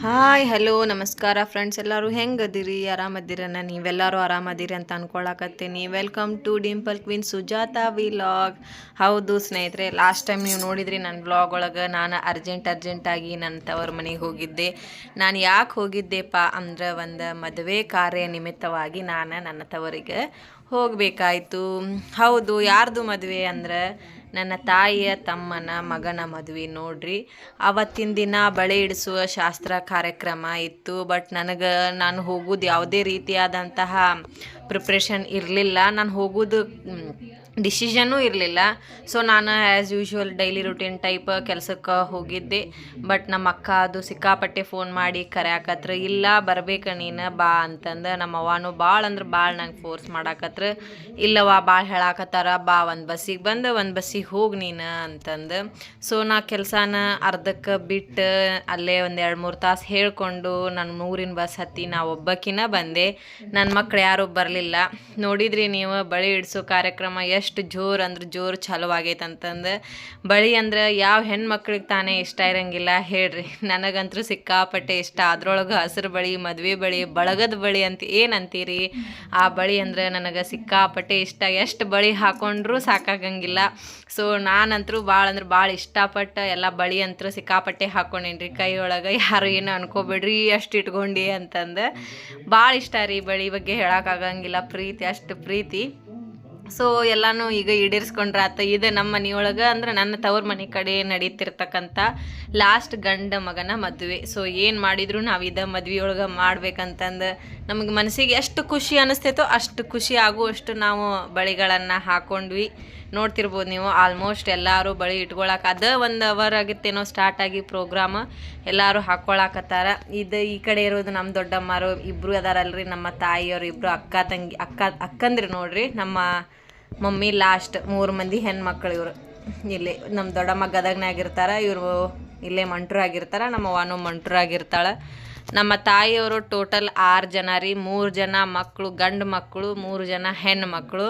Hi hello ನಮಸ್ಕಾರ friends ಎಲ್ಲರೂ ಹೆಂಗದಿರಿ? ನಾನು ನೀವೆಲ್ಲರೂ ಆರಾಮದಿರಿ ಅಂತ ಅನ್ಕೊಳಕತ್ತೀನಿ. Welcome to dimple queen Sujatha vlog ಹೌದು ಸ್ನೇಹಿತರೆ ಲಾಸ್ಟ್ ಟೈಮ್ ನೀವು ನೋಡಿದ್ರಿ ನನ್ನ ವ್ಲಾಗ್ ಒಳಗೆ ನಾನು ಅರ್ಜೆಂಟ್ ಅರ್ಜೆಂಟಾಗಿ ನನ್ನ ತವರ ಮನೆಗೆ ಹೋಗಿದ್ದೆ. ನಾನು ಯಾಕೆ ಹೋಗಿದ್ದೆಪ್ಪ ಅಂದ್ರೆ ಒಂದು ಮದುವೆ ಕಾರ್ಯ ನಿಮಿತ್ತವಾಗಿ ನಾನು ನನ್ನ ತವರಿಗೆ ಹೋಗಬೇಕಾಯ್ತು. ಹೌದು, ಯಾರ್ದು ಮದುವೆ ಅಂದ್ರೆ? ನನ್ನ ತಾಯಿಯ, ತಮ್ಮನ, ಮಗನ ಮದುವೆ ನೋಡ್ರಿ. ಅವತ್ತಿನ ದಿನ ಬಳೆ ಇಡಿಸುವ ಶಾಸ್ತ್ರ ಕಾರ್ಯಕ್ರಮ ಇತ್ತು. ಬಟ್ ನನಗೆ, ನಾನು ಹೋಗೋದು ಯಾವುದೇ ರೀತಿಯಾದಂತಹ ಪ್ರಿಪ್ರೇಷನ್ ಇರಲಿಲ್ಲ. ನಾನು ಹೋಗೋದು ಡಿಸಿಷನ್ನೂ ಇರಲಿಲ್ಲ. ಸೊ ನಾನು as usual daily routine type ಕೆಲಸಕ್ಕೆ ಹೋಗಿದ್ದೆ. ಬಟ್ ನಮ್ಮ ಅಕ್ಕ ಅದು ಸಿಕ್ಕಾಪಟ್ಟೆ ಫೋನ್ ಮಾಡಿ ಕರೆಯಾಕತ್ರ ಇಲ್ಲ, ಬರಬೇಕು ನೀನು, ಬಾ ಅಂತಂದು. ನಮ್ಮ ಅವ್ವನು ಭಾಳ ಅಂದ್ರೆ ಭಾಳ ನಂಗೆ ಫೋರ್ಸ್ ಮಾಡಾಕತ್ರ ಇಲ್ಲವ ಭಾಳ ಹೇಳಾಕತ್ತಾರ, ಬಾ, ಒಂದು ಬಸ್ಸಿಗೆ ಬಂದು, ಒಂದು ಬಸ್ಸಿಗೆ ಹೋಗಿ ನೀನು ಅಂತಂದು. ಸೊ ನಾ ಕೆಲಸನ ಅರ್ಧಕ್ಕೆ ಬಿಟ್ಟು ಅಲ್ಲೇ ಒಂದು ಎರಡು ಮೂರು ತಾಸು ಹೇಳಿಕೊಂಡು ನನ್ನ ಮೂರಿನ ಬಸ್ ಹತ್ತಿ ನಾ ಒಬ್ಬಕಿನ ಬಂದೆ. ನನ್ನ ಮಕ್ಳು ಯಾರೂ ಬರಲಿಲ್ಲ. ನೋಡಿದ್ರಿ ನೀವು, ಬಳಿ ಇಡಿಸೋ ಕಾರ್ಯಕ್ರಮ ಎಷ್ಟು ಜೋರು ಅಂದ್ರೆ ಜೋರು ಚಾಲು ಆಗೈತೆ ಅಂತಂದು ಬಳಿ ಅಂದ್ರೆ ಯಾವ ಹೆಣ್ಮಕ್ಳಿಗೆ ತಾನೇ ಇಷ್ಟ ಇರಂಗಿಲ್ಲ ಹೇಳ್ರಿ. ನನಗಂತೂ ಸಿಕ್ಕಾಪಟ್ಟೆ ಇಷ್ಟ. ಅದ್ರೊಳಗೆ ಹಸಿರು ಬಳಿ, ಮದುವೆ ಬಳಿ, ಬಳಗದ ಬಳಿ ಅಂತ ಏನು ಅಂತೀರಿ? ಆ ಬಳಿ ಅಂದ್ರೆ ನನಗೆ ಸಿಕ್ಕಾಪಟ್ಟೆ ಇಷ್ಟ. ಎಷ್ಟು ಬಳಿ ಹಾಕೊಂಡ್ರು ಸಾಕಾಗಂಗಿಲ್ಲ. ಸೊ ನಾನಂತರೂ ಭಾಳ ಅಂದ್ರೆ ಭಾಳ ಇಷ್ಟಪಟ್ಟು ಎಲ್ಲ ಬಳಿ ಅಂತೂ ಸಿಕ್ಕಾಪಟ್ಟೆ ಹಾಕೊಂಡೇನ್ರಿ. ಕೈ ಒಳಗೆ ಯಾರು ಏನು ಅನ್ಕೋಬೇಡ್ರಿ ಅಷ್ಟು ಇಟ್ಕೊಂಡಿ ಅಂತಂದು. ಭಾಳ ಇಷ್ಟ ರೀ ಬಳಿ ಬಗ್ಗೆ ಹೇಳೋಕ್ಕಾಗಂಗಿಲ್ಲ ಪ್ರೀತಿ, ಅಷ್ಟು ಪ್ರೀತಿ. ಸೊ ಎಲ್ಲಾನು ಈಗ ಈಡೇರಿಸ್ಕೊಂಡ್ರೆ ಆತ. ಇದು ನಮ್ಮ ಮನೆಯೊಳಗೆ ಅಂದ್ರೆ ನನ್ನ ತವ್ರ ಮನೆ ಕಡೆ ನಡೀತಿರ್ತಕ್ಕಂಥ ಲಾಸ್ಟ್ ಗಂಡ ಮಗನ ಮದುವೆ. ಸೊ ಏನು ಮಾಡಿದ್ರು ನಾವು ಇದ ಮದ್ವೆಯೊಳಗೆ ಮಾಡ್ಬೇಕಂತಂದು ನಮಗೆ ಮನಸ್ಸಿಗೆ ಎಷ್ಟು ಖುಷಿ ಅನಿಸ್ತೈತೋ ಅಷ್ಟು ಖುಷಿ ಆಗುವಷ್ಟು ನಾವು ಬಳಿಗಳನ್ನು ಹಾಕೊಂಡ್ವಿ. ನೋಡ್ತಿರ್ಬೋದು ನೀವು ಆಲ್ಮೋಸ್ಟ್ ಎಲ್ಲರೂ ಬಳಿ ಇಟ್ಕೊಳಕ್ಕೆ ಅದ ಒಂದು ಅವರ್ ಆಗಿತ್ತೇನೋ ಸ್ಟಾರ್ಟ್ ಆಗಿ ಪ್ರೋಗ್ರಾಮ್ ಎಲ್ಲರೂ ಹಾಕ್ಕೊಳಕತ್ತಾರ ಇದು ಈ ಕಡೆ ಇರೋದು ನಮ್ಮ ದೊಡ್ಡಮ್ಮರು ಇಬ್ಬರು ಅದಾರಲ್ರಿ ನಮ್ಮ ತಾಯಿಯವರು ಇಬ್ಬರು ಅಕ್ಕ ತಂಗಿ, ಅಕ್ಕ, ಅಕ್ಕಂದ್ರೆ ನೋಡ್ರಿ. ನಮ್ಮ ಮಮ್ಮಿ ಲಾಸ್ಟ್ ಮೂರು ಮಂದಿ ಹೆಣ್ಮಕ್ಳು ಇವರು. ಇಲ್ಲಿ ನಮ್ಮ ದೊಡ್ಡಮ್ಮ ಗದಗ್ನಾಗಿರ್ತಾರೆ ಇವರು ಇಲ್ಲೇ ಮಂಟ್ರಾಗಿರ್ತಾರೆ, ನಮ್ಮ ಮಂಟ್ರು ಆಗಿರ್ತಾಳೆ ನಮ್ಮ ತಾಯಿಯವರು ಟೋಟಲ್ ಆರು ಜನ ರೀ, ಮೂರು ಜನ ಮಕ್ಕಳು ಗಂಡು ಮಕ್ಕಳು ಮೂರು ಜನ ಹೆಣ್ಣು ಮಕ್ಕಳು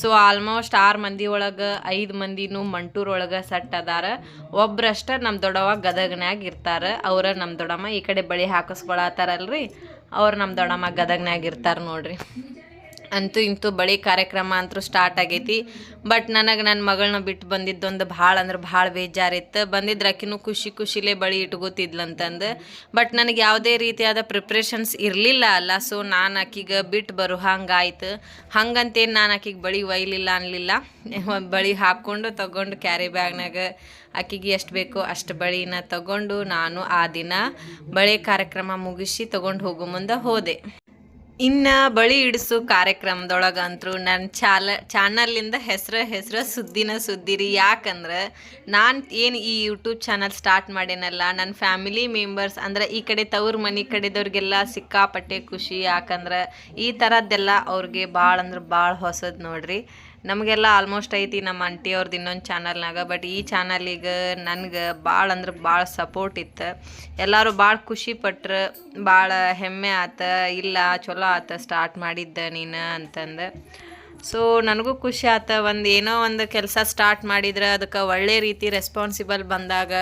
ಸೊ ಆಲ್ಮೋಸ್ಟ್ ಆರು ಮಂದಿ ಒಳಗೆ, ಐದು ಮಂದಿನೂ ಮಂಟೂರೊಳಗೆ ಸೆಟ್ ಅದಾರ. ಒಬ್ರಷ್ಟ ನಮ್ಮ ದೊಡ್ಡವ ಗದಗ್ನಾಗ ಇರ್ತಾರೆ. ಅವರ ನಮ್ಮ ದೊಡ್ಡಮ್ಮ ಈ ಕಡೆ ಬಳಿ ಹಾಕಿಸ್ಕೊಳತ್ತಾರಲ್ರಿ ಅವ್ರು ನಮ್ಮ ದೊಡ್ಡಮ್ಮ ಗದಗ್ನಾಗ ಇರ್ತಾರೆ ನೋಡ್ರಿ. ಅಂತೂ ಇಂತೂ ಬಳಿ ಕಾರ್ಯಕ್ರಮ ಅಂತೂ ಸ್ಟಾರ್ಟ್ ಆಗೈತಿ. ಬಟ್ ನನಗೆ ನನ್ನ ಮಗಳನ್ನ ಬಿಟ್ಟು ಬಂದಿದ್ದೊಂದು ಭಾಳ ಅಂದ್ರೆ ಭಾಳ ಬೇಜಾರಿತ್ತು. ಬಂದಿದ್ರೆ ಆಕಿನೂ ಖುಷಿ ಖುಷಿಲೇ ಬಳಿ ಇಟ್ಕೋತಿದ್ಲಂತಂದು. ಬಟ್ ನನಗೆ ಯಾವುದೇ ರೀತಿಯಾದ ಪ್ರಿಪ್ರೇಷನ್ಸ್ ಇರಲಿಲ್ಲ ಅಲ್ಲ. ಸೊ ನಾನು ಆಕಿಗೆ ಬಿಟ್ಟು ಬರು ಹಂಗಾಯ್ತು. ಹಂಗಂತೇನು ನಾನು ಆಕಿಗೆ ಬಳಿ ಒಯ್ಲಿಲ್ಲ ಅನ್ನಲಿಲ್ಲ ಬಳಿ ಹಾಕ್ಕೊಂಡು ತಗೊಂಡು ಕ್ಯಾರಿ ಬ್ಯಾಗ್ನಾಗ ಆಕಿಗೆ ಎಷ್ಟು ಬೇಕೋ ಅಷ್ಟು ಬಳಿನ ತಗೊಂಡು ನಾನು ಆ ದಿನ ಬಳೆ ಕಾರ್ಯಕ್ರಮ ಮುಗಿಸಿ ತಗೊಂಡು ಹೋಗೋ ಮುಂದೆ ಹೋದೆ. ಇನ್ನು ಬಳಿ ಇಡಿಸು ಕಾರ್ಯಕ್ರಮದೊಳಗಂತೂ ನನ್ನ ಚಾಲ ಚಾನಲಿಂದ ಹೆಸರು ಹೆಸರು ಸುದ್ದಿನ ಸುದ್ದಿರಿ. ಯಾಕಂದ್ರೆ ನಾನು ಏನು ಈ ಯೂಟ್ಯೂಬ್ ಚಾನಲ್ ಸ್ಟಾರ್ಟ್ ಮಾಡೇನಲ್ಲ ನನ್ನ ಫ್ಯಾಮಿಲಿ ಮೆಂಬರ್ಸ್ ಅಂದ್ರೆ ಈ ಕಡೆ ತವ್ರ ಮನೆ ಕಡೆದವ್ರಿಗೆಲ್ಲ ಸಿಕ್ಕಾಪಟ್ಟೆ ಖುಷಿ. ಯಾಕಂದ್ರೆ ಈ ಥರದ್ದೆಲ್ಲ ಅವ್ರಿಗೆ ಭಾಳ ಅಂದ್ರೆ ಭಾಳ ಹೊಸದು ನೋಡ್ರಿ. ನಮಗೆಲ್ಲ ಆಲ್ಮೋಸ್ಟ್ ಐತಿ ನಮ್ಮ ಆಂಟಿ ಅವ್ರದ್ದು ಇನ್ನೊಂದು ಚಾನಲ್ನಾಗ ಬಟ್ ಈ ಚಾನಲಿಗೆ ನನಗೆ ಭಾಳ ಅಂದ್ರೆ ಭಾಳ ಸಪೋರ್ಟ್ ಇತ್ತು. ಎಲ್ಲರೂ ಭಾಳ ಖುಷಿ ಪಟ್ರು ಭಾಳ ಹೆಮ್ಮೆ ಆತ, ಇಲ್ಲ ಚಲೋ ಆತ ಸ್ಟಾರ್ಟ್ ಮಾಡಿದ್ದ ನೀನು ಅಂತಂದು. ಸೊ ನನಗೂ ಖುಷಿ ಆತ. ಒಂದು ಏನೋ ಒಂದು ಕೆಲಸ ಸ್ಟಾರ್ಟ್ ಮಾಡಿದ್ರೆ ಅದಕ್ಕೆ ಒಳ್ಳೆ ರೀತಿ ರೆಸ್ಪಾನ್ಸಿಬಲ್ ಬಂದಾಗ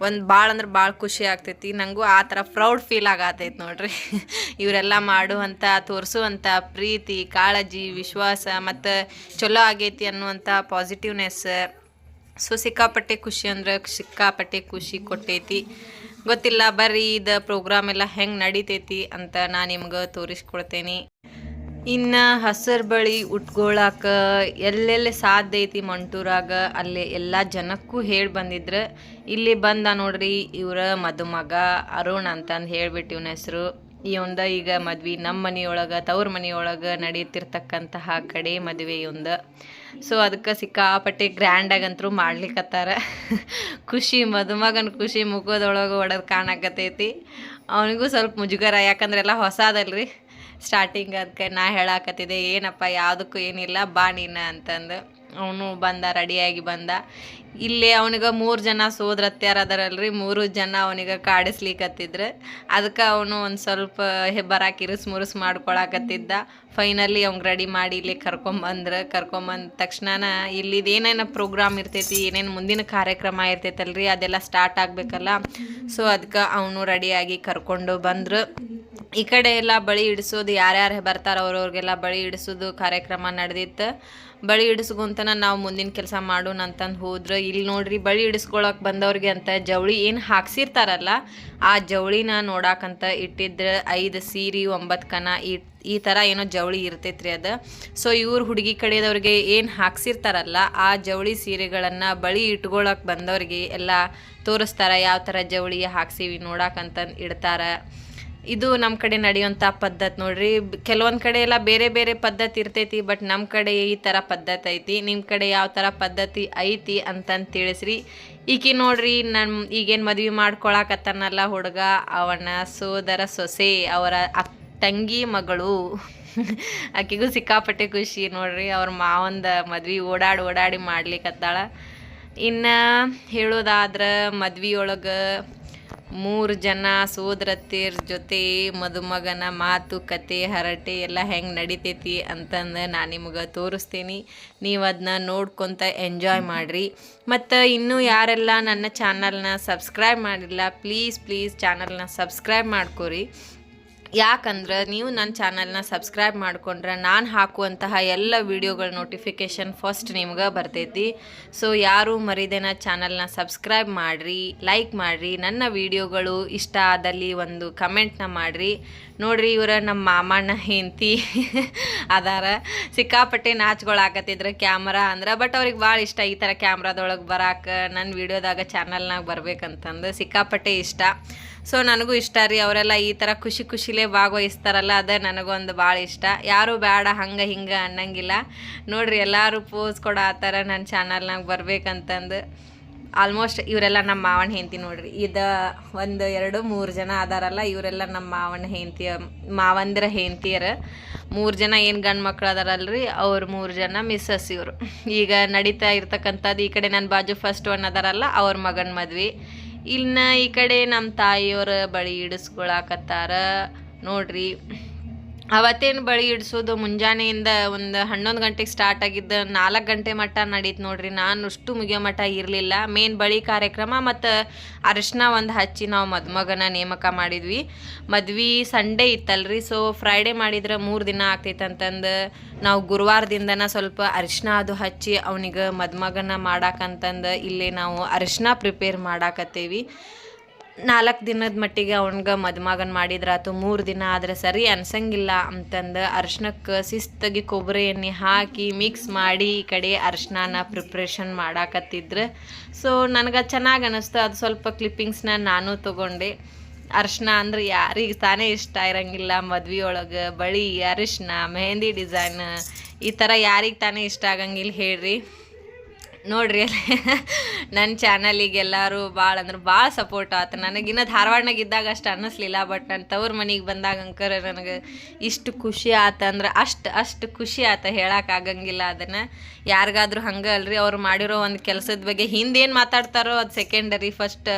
ಒಂದು ಭಾಳ ಅಂದ್ರೆ ಭಾಳ ಖುಷಿ ಆಗ್ತೈತಿ. ನನಗೂ ಆ ಥರ ಪ್ರೌಡ್ ಫೀಲ್ ಆಗತೈತಿ ನೋಡ್ರಿ. ಇವರೆಲ್ಲ ಮಾಡುವಂಥ ತೋರಿಸುವಂಥ ಪ್ರೀತಿ, ಕಾಳಜಿ, ವಿಶ್ವಾಸ ಮತ್ತು ಚಲೋ ಆಗೈತಿ ಅನ್ನುವಂಥ ಪಾಸಿಟಿವ್ನೆಸ್ ಸೊ ಸಿಕ್ಕಾಪಟ್ಟೆ ಖುಷಿ ಅಂದ್ರೆ ಸಿಕ್ಕಾಪಟ್ಟೆ ಖುಷಿ ಕೊಟ್ಟೈತಿ. ಗೊತ್ತಿಲ್ಲ ಬರ್ರಿ ಇದು ಪ್ರೋಗ್ರಾಮ್ ಎಲ್ಲ ಹೆಂಗೆ ನಡಿತೈತಿ ಅಂತ ನಾನು ನಿಮ್ಗೆ ತೋರಿಸ್ಕೊಡ್ತೇನೆ. ಇನ್ನು ಹಸರ್ ಬಳಿ ಉಟ್ಕೊಳಕ ಎಲ್ಲೆಲ್ಲಿ ಸಾಧ್ಯ ಐತಿ ಮಂಟೂರಾಗ, ಅಲ್ಲಿ ಎಲ್ಲ ಜನಕ್ಕೂ ಹೇಳಿ ಬಂದಿದ್ರು, ಇಲ್ಲಿ ಬಂದ ನೋಡ್ರಿ ಇವರ ಮದುಮಗ ಅರುಣ್ ಅಂತಂದು ಹೇಳ್ಬಿಟ್ಟು ಇವನ ಹೆಸರು. ಇವಂದ ಈಗ ಮದ್ವೆ ನಮ್ಮ ಮನೆಯೊಳಗೆ, ತವ್ರ ಮನೆಯೊಳಗೆ ನಡೀತಿರ್ತಕ್ಕಂತಹ ಕಡೆ ಮದುವೆ ಇವಂದ. ಸೊ ಅದಕ್ಕೆ ಸಿಕ್ಕಾಪಟ್ಟೆ ಗ್ರ್ಯಾಂಡಾಗಂತರೂ ಮಾಡ್ಲಿಕ್ಕತ್ತಾರ ಖುಷಿ, ಮದುಮಗನ ಖುಷಿ ಮುಖದೊಳಗೆ ಒಡೋದು ಕಾಣಕತ್ತೈತಿ. ಅವನಿಗೂ ಸ್ವಲ್ಪ ಮುಜುಗರ, ಯಾಕಂದ್ರೆ ಎಲ್ಲ ಹೊಸದಲ್ರಿ. ಸ್ಟಾರ್ಟಿಂಗ್ ಅದಕ್ಕೆ ನಾ ಹೇಳಾಕತ್ತಿದ್ದೆ, ಏನಪ್ಪ, ಯಾವುದಕ್ಕೂ ಏನಿಲ್ಲ, ಬಾ ನೀನು ಅಂತಂದು. ಅವನು ಬಂದ, ರೆಡಿಯಾಗಿ ಬಂದ. ಇಲ್ಲಿ ಅವನಿಗೆ ಮೂರು ಜನ ಸೋದ್ರತ್ಯಾರ ಅದರಲ್ರಿ ಮೂರು ಜನ ಅವನಿಗೆ ಕಾಡಿಸ್ಲಿಕ್ಕತ್ತಿದ್ರು ಅದಕ್ಕೆ ಅವನು ಒಂದು ಸ್ವಲ್ಪ ಹೆಬ್ಬರ ಇರಿಸ್ ಮುರುಸ್ ಮಾಡ್ಕೊಳಕತ್ತಿದ್ದ. ಫೈನಲಿ ಅವ್ಗೆ ರೆಡಿ ಮಾಡಿ ಇಲ್ಲಿ ಕರ್ಕೊಂಬಂದ್ರೆ. ಕರ್ಕೊಂಬಂದ ತಕ್ಷಣ ಇಲ್ಲಿದು ಏನೇನು ಪ್ರೋಗ್ರಾಮ್ ಇರ್ತೈತಿ, ಏನೇನು ಮುಂದಿನ ಕಾರ್ಯಕ್ರಮ ಇರ್ತೈತಲ್ರಿ, ಅದೆಲ್ಲ ಸ್ಟಾರ್ಟ್ ಆಗಬೇಕಲ್ಲ. ಸೊ ಅದಕ್ಕೆ ಅವನು ರೆಡಿಯಾಗಿ ಕರ್ಕೊಂಡು ಬಂದ್ರು. ಈ ಕಡೆ ಎಲ್ಲ ಬಳಿ ಇಡಿಸೋದು ಯಾರ್ಯಾರು ಬರ್ತಾರ ಅವ್ರವ್ರಿಗೆಲ್ಲ ಬಳಿ ಇಡಿಸೋದು ಕಾರ್ಯಕ್ರಮ ನಡೆದಿತ್ತು. ಬಳಿ ಇಡಿಸ್ಕೊಂತನ ನಾವು ಮುಂದಿನ ಕೆಲಸ ಮಾಡೋಣ ಅಂತಂದು ಹೋದ್ರೆ. ಇಲ್ಲಿ ನೋಡ್ರಿ, ಬಳಿ ಇಡಿಸ್ಕೊಳಕ್ ಬಂದವ್ರಿಗೆ ಅಂತ ಜವಳಿ ಏನು ಹಾಕ್ಸಿರ್ತಾರಲ್ಲ, ಆ ಜವಳಿನ ನೋಡಾಕಂತ ಇಟ್ಟಿದ್ರೆ. ಐದು ಸೀರೆ, ಒಂಬತ್ತು ಕನ, ಈ ಈ ಥರ ಏನೋ ಜವಳಿ ಇರ್ತೈತ್ರಿ ಅದು. ಸೊ ಇವ್ರು ಹುಡುಗಿ ಕಡೆಯದವ್ರಿಗೆ ಏನು ಹಾಕ್ಸಿರ್ತಾರಲ್ಲ, ಆ ಜವಳಿ ಸೀರೆಗಳನ್ನು ಬಳಿ ಇಟ್ಕೊಳಕ್ ಬಂದವ್ರಿಗೆ ಎಲ್ಲ ತೋರಿಸ್ತಾರೆ, ಯಾವ ಥರ ಜವಳಿ ಹಾಕ್ಸಿವಿ ನೋಡಾಕಂತಂದು ಇಡ್ತಾರೆ. ಇದು ನಮ್ಮ ಕಡೆ ನಡೆಯುವಂಥ ಪದ್ಧತಿ ನೋಡ್ರಿ. ಕೆಲವೊಂದು ಕಡೆ ಎಲ್ಲ ಬೇರೆ ಬೇರೆ ಪದ್ಧತಿ ಇರ್ತೈತಿ ಬಟ್ ನಮ್ಮ ಕಡೆ ಈ ಥರ ಪದ್ಧತಿ ಐತಿ. ನಿಮ್ಮ ಕಡೆ ಯಾವ ಥರ ಪದ್ಧತಿ ಐತಿ ಅಂತಂದು ತಿಳಿಸ್ರಿ. ಈಕಿ ನೋಡ್ರಿ ನನ್ನ ಈಗೇನು ಮದ್ವೆ ಮಾಡ್ಕೊಳಕತ್ತಾನಲ್ಲ ಹುಡುಗ, ಅವನ ಸೋದರ ಸೊಸೆ, ಅವರ ತಂಗಿ ಮಗಳು. ಆಕೆಗೂ ಸಿಕ್ಕಾಪಟ್ಟೆ ಖುಷಿ ನೋಡ್ರಿ, ಅವ್ರ ಮಾವಂದ ಮದ್ವೆ ಓಡಾಡಿ ಓಡಾಡಿ ಮಾಡ್ಲಿಕ್ಕತ್ತಾಳ ಇನ್ನು ಹೇಳೋದಾದ್ರೆ ಮದ್ವೆಯೊಳಗೆ ಮೂರು ಜನ ಸೋದರತ್ತಿರ ಜೊತೆ ಮದುಮಗನ ಮಾತು ಕತೆ ಹರಟೆ ಎಲ್ಲ ಹೆಂಗೆ ನಡಿತೈತಿ ಅಂತಂದು ನಾನು ನಿಮ್ಗೆ ತೋರಿಸ್ತೀನಿ. ನೀವು ಅದನ್ನ ನೋಡ್ಕೊತ ಎಂಜಾಯ್ ಮಾಡಿರಿ. ಮತ್ತು ಇನ್ನೂ ಯಾರೆಲ್ಲ ನನ್ನ ಚಾನಲ್ನ ಸಬ್ಸ್ಕ್ರೈಬ್ ಮಾಡಿಲ್ಲ ಪ್ಲೀಸ್ ಪ್ಲೀಸ್ ಚಾನಲ್ನ ಸಬ್ಸ್ಕ್ರೈಬ್ ಮಾಡ್ಕೊರಿ. ಯಾಕಂದ್ರೆ ನೀವು ನನ್ನ ಚಾನಲ್ನ ಸಬ್ಸ್ಕ್ರೈಬ್ ಮಾಡ್ಕೊಂಡ್ರೆ ನಾನು ಹಾಕುವಂತಹ ಎಲ್ಲ ವೀಡಿಯೋಗಳ ನೋಟಿಫಿಕೇಶನ್ ಫಸ್ಟ್ ನಿಮ್ಗೆ ಬರ್ತೈತಿ. ಸೊ ಯಾರು ಮರಿದೇನ ಚಾನಲ್ನ ಸಬ್ಸ್ಕ್ರೈಬ್ ಮಾಡಿರಿ ಲೈಕ್ ಮಾಡಿರಿ, ನನ್ನ ವೀಡಿಯೋಗಳು ಇಷ್ಟ ಆದಲ್ಲಿ ಒಂದು ಕಮೆಂಟ್ನ ಮಾಡಿರಿ. ನೋಡ್ರಿ ಇವರ ನಮ್ಮ ಮಾಮಣ್ಣ ಹೆಂಡತಿ ಅದಾರ. ಸಿಕ್ಕಾಪಟ್ಟೆ ನಾಚ್ಕೊಳಕತ್ತಿದ್ರು ಕ್ಯಾಮ್ರಾ ಅಂದ್ರೆ ಬಟ್ ಅವ್ರಿಗೆ ಭಾಳ ಇಷ್ಟ ಈ ಥರ ಕ್ಯಾಮ್ರಾದೊಳಗೆ ಬರಾಕ ನನ್ನ ವೀಡಿಯೋದಾಗ ಚಾನಲ್ನಾಗ ಬರ್ಬೇಕಂತಂದು ಸಿಕ್ಕಾಪಟ್ಟೆ ಇಷ್ಟ. ಸೊ ನನಗೂ ಇಷ್ಟ ರೀ, ಅವರೆಲ್ಲ ಈ ಥರ ಖುಷಿ ಖುಷಿಲೇ ಭಾಗವಹಿಸ್ತಾರಲ್ಲ, ಅದೇ ನನಗೊಂದು ಭಾಳ ಇಷ್ಟ. ಯಾರು ಬೇಡ, ಹಂಗೆ ಹಿಂಗೆ ಅನ್ನಂಗಿಲ್ಲ. ನೋಡಿರಿ, ಎಲ್ಲರೂ ಪೋಸ್ ಕೊಡ ಆ ಥರ ನನ್ನ ಚಾನಲ್ನಾಗ ಬರಬೇಕಂತಂದು. ಆಲ್ಮೋಸ್ಟ್ ಇವರೆಲ್ಲ ನಮ್ಮ ಮಾವನ ಹೆಂಡತಿ ನೋಡ್ರಿ. ಇದು ಒಂದು ಎರಡು ಮೂರು ಜನ ಅದಾರಲ್ಲ, ಇವರೆಲ್ಲ ನಮ್ಮ ಮಾವನ ಹೆಂಡತಿಯ ಮಾವಂದಿರ ಹೆಂಡತಿಯರು. ಮೂರು ಜನ ಏನು ಗಂಡು ಮಕ್ಳು ಅದಾರಲ್ರಿ, ಅವ್ರು ಮೂರು ಜನ ಮಿಸ್ಸಸ್ ಇವರು. ಈಗ ನಡೀತಾ ಇರ್ತಕ್ಕಂಥದ್ದು ಈ ಕಡೆ ನನ್ನ ಬಾಜು ಫಸ್ಟ್ ಒನ್ ಅದಾರಲ್ಲ, ಅವ್ರ ಮಗನ ಮದ್ವೆ. ಇನ್ನ ಈ ಕಡೆ ನಮ್ಮ ತಾಯಿಯವ್ರ ಬಳಿ ಇಡಿಸ್ಕೊಳಕತ್ತಾರ ನೋಡ್ರಿ. ಅವತ್ತೇನು ಬಳಿ ಇಡಿಸೋದು? ಮುಂಜಾನೆಯಿಂದ ಒಂದು ಹನ್ನೊಂದು ಗಂಟೆಗೆ ಸ್ಟಾರ್ಟ್ ಆಗಿದ್ದ ನಾಲ್ಕು ಗಂಟೆ ಮಟ್ಟ ನಡೀತು ನೋಡ್ರಿ. ನಾನು ಅಷ್ಟು ಮುಗಿಯೋ ಮಟ್ಟ ಇರಲಿಲ್ಲ. ಮೇನ್ ಬಳಿ ಕಾರ್ಯಕ್ರಮ ಮತ್ತು ಅರಿಶಿನ ಒಂದು ಹಚ್ಚಿ ನಾವು ಮದುಮಗನ ನೇಮಕ ಮಾಡಿದ್ವಿ. ಮದ್ವೆ ಸಂಡೇ ಇತ್ತಲ್ರಿ. ಸೊ ಫ್ರೈಡೇ ಮಾಡಿದ್ರೆ ಮೂರು ದಿನ ಆಗ್ತೈತೆ ಅಂತಂದು ನಾವು ಗುರುವಾರದಿಂದನ ಸ್ವಲ್ಪ ಅರಿಶಿನ ಅದು ಹಚ್ಚಿ ಅವನಿಗೆ ಮದುಮಗನ ಮಾಡಾಕಂತಂದು ಇಲ್ಲಿ ನಾವು ಅರಿಶಿನ ಪ್ರಿಪೇರ್ ಮಾಡಾಕತ್ತೇವಿ. ನಾಲ್ಕು ದಿನದ ಮಟ್ಟಿಗೆ ಅವನ್ಗೆ ಮದುಮಗನ ಮಾಡಿದ್ರಾತು ಮೂರು ದಿನ ಆದರೆ ಸರಿ ಅನ್ಸಂಗಿಲ್ಲ ಅಂತಂದು ಅರ್ಶನಕ್ಕೆ ಶಿಸ್ತಾಗಿ ಕೊಬ್ಬರಿ ಎಣ್ಣೆ ಹಾಕಿ ಮಿಕ್ಸ್ ಮಾಡಿ ಈ ಕಡೆ ಅರ್ಶಿನ ಪ್ರಿಪ್ರೇಷನ್ ಮಾಡಾಕತ್ತಿದ್ರು. ಸೊ ನನಗೆ ಚೆನ್ನಾಗಿ ಅನ್ನಿಸ್ತು ಅದು ಸ್ವಲ್ಪ ಕ್ಲಿಪ್ಪಿಂಗ್ಸ್ನ ನಾನು ತೊಗೊಂಡೆ. ಅರ್ಶಿನ ಅಂದ್ರೆ ಯಾರಿಗೆ ತಾನೇ ಇಷ್ಟ ಇರಂಗಿಲ್ಲ. ಮದ್ವೆ ಒಳಗೆ ಬಳಿ ಅರಿಶಿನ, ಮೆಹಂದಿ ಡಿಸೈನ್ ಈ ಥರ ಯಾರಿಗೆ ತಾನೇ ಇಷ್ಟ ಆಗಂಗಿಲ್ಲ ಹೇಳ್ರಿ. ನೋಡ್ರಿ ಅಲ್ಲಿ. ನನ್ನ ಚಾನಲಿಗೆ ಎಲ್ಲರೂ ಭಾಳ ಅಂದ್ರೆ ಭಾಳ ಸಪೋರ್ಟ್ ಆತು. ನನಗಿನ್ನ ಧಾರವಾಡನಾಗ ಇದ್ದಾಗ ಅಷ್ಟು ಅನ್ನಿಸ್ಲಿಲ್ಲ ಬಟ್ ನನ್ನ ತವ್ರ ಮನೆಗೆ ಬಂದಾಗ ಅಂಕರ ನನಗೆ ಇಷ್ಟು ಖುಷಿ ಆತ ಅಂದ್ರೆ ಅಷ್ಟು ಅಷ್ಟು ಖುಷಿ ಆತ ಹೇಳಕ್ಕೆ ಆಗಂಗಿಲ್ಲ ಅದನ್ನು. ಯಾರಿಗಾದ್ರೂ ಹಂಗೆ ಅಲ್ರಿ, ಅವ್ರು ಮಾಡಿರೋ ಒಂದು ಕೆಲಸದ ಬಗ್ಗೆ ಹಿಂದೇನು ಮಾತಾಡ್ತಾರೋ ಅದು ಸೆಕೆಂಡರಿ ಫಸ್ಟ್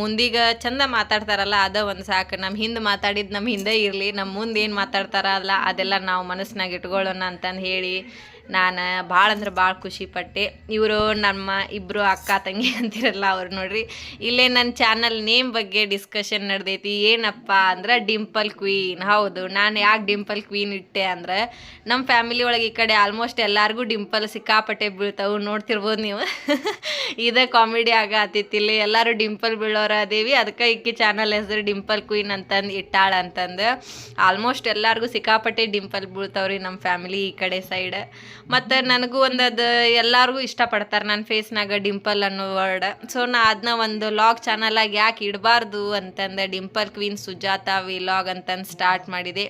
ಮುಂದೀಗ ಚಂದ ಮಾತಾಡ್ತಾರಲ್ಲ, ಅದ ಒಂದು ಸಾಕು. ನಮ್ಮ ಹಿಂದೆ ಮಾತಾಡಿದ್ದು ನಮ್ಮ ಹಿಂದೆ ಇರಲಿ ನಮ್ಮ ಮುಂದೆ ಏನು ಮಾತಾಡ್ತಾರಲ್ಲ ಅದೆಲ್ಲ ನಾವು ಮನಸ್ಸಿನಾಗ ಇಟ್ಕೊಳ್ಳೋಣ ಅಂತಂದು ಹೇಳಿ ನಾನು ಭಾಳ ಅಂದ್ರೆ ಭಾಳ ಖುಷಿಪಟ್ಟೆ ಇವರು ನಮ್ಮ ಇಬ್ಬರು ಅಕ್ಕ, ತಂಗಿ ಅಂತಿರಲ್ಲ ಅವ್ರು ನೋಡ್ರಿ. ಇಲ್ಲೇ ನನ್ನ ಚಾನಲ್ ನೇಮ್ ಬಗ್ಗೆ ಡಿಸ್ಕಷನ್ ನಡೆದೈತಿ. ಏನಪ್ಪ ಅಂದ್ರೆ ಡಿಂಪಲ್ ಕ್ವೀನ್ ಹೌದು, ನಾನು ಯಾಕೆ ಡಿಂಪಲ್ ಕ್ವೀನ್ ಇಟ್ಟೆ ಅಂದ್ರೆ ನಮ್ಮ ಫ್ಯಾಮಿಲಿ ಒಳಗೆ ಈ ಕಡೆ ಆಲ್ಮೋಸ್ಟ್ ಎಲ್ಲರಿಗೂ ಡಿಂಪಲ್ ಸಿಕ್ಕಾಪಟ್ಟೆ ಬೀಳ್ತಾವೆ. ನೋಡ್ತಿರ್ಬೋದು ನೀವು. ಇದೇ ಕಾಮಿಡಿ ಆಗ ಇಲ್ಲಿ ಎಲ್ಲರೂ ಡಿಂಪಲ್ ಬೀಳೋರ ಅದೇವಿ ಅದಕ್ಕೆ ಇಕ್ಕಿ ಚಾನಲ್ ಹೆಸರು ಡಿಂಪಲ್ ಕ್ವೀನ್ ಅಂತಂದು ಇಟ್ಟಾಳ ಅಂತಂದು. ಆಲ್ಮೋಸ್ಟ್ ಎಲ್ಲರಿಗೂ ಸಿಕ್ಕಾಪಟ್ಟೆ ಡಿಂಪಲ್ ಬೀಳ್ತಾವ್ರಿ ನಮ್ಮ ಫ್ಯಾಮಿಲಿ ಈ ಕಡೆ ಸೈಡ್ ಮತ್ತು ನನಗೂ ಒಂದು ಅದು ಎಲ್ಲರಿಗೂ ಇಷ್ಟಪಡ್ತಾರೆ ನನ್ನ ಫೇಸ್ನಾಗ ಡಿಂಪಲ್ ಅನ್ನೋ ವರ್ಡ್ ಸೊ ನಾ ಅದನ್ನ ಒಂದು ಲಾಗ್ ಚಾನಲಾಗಿ ಯಾಕೆ ಇಡಬಾರ್ದು ಅಂತಂದು ಡಿಂಪಲ್ ಕ್ವೀನ್ ಸುಜಾತ ವಿಲಾಗ್ ಅಂತಂದು ಸ್ಟಾರ್ಟ್ ಮಾಡಿದೆ.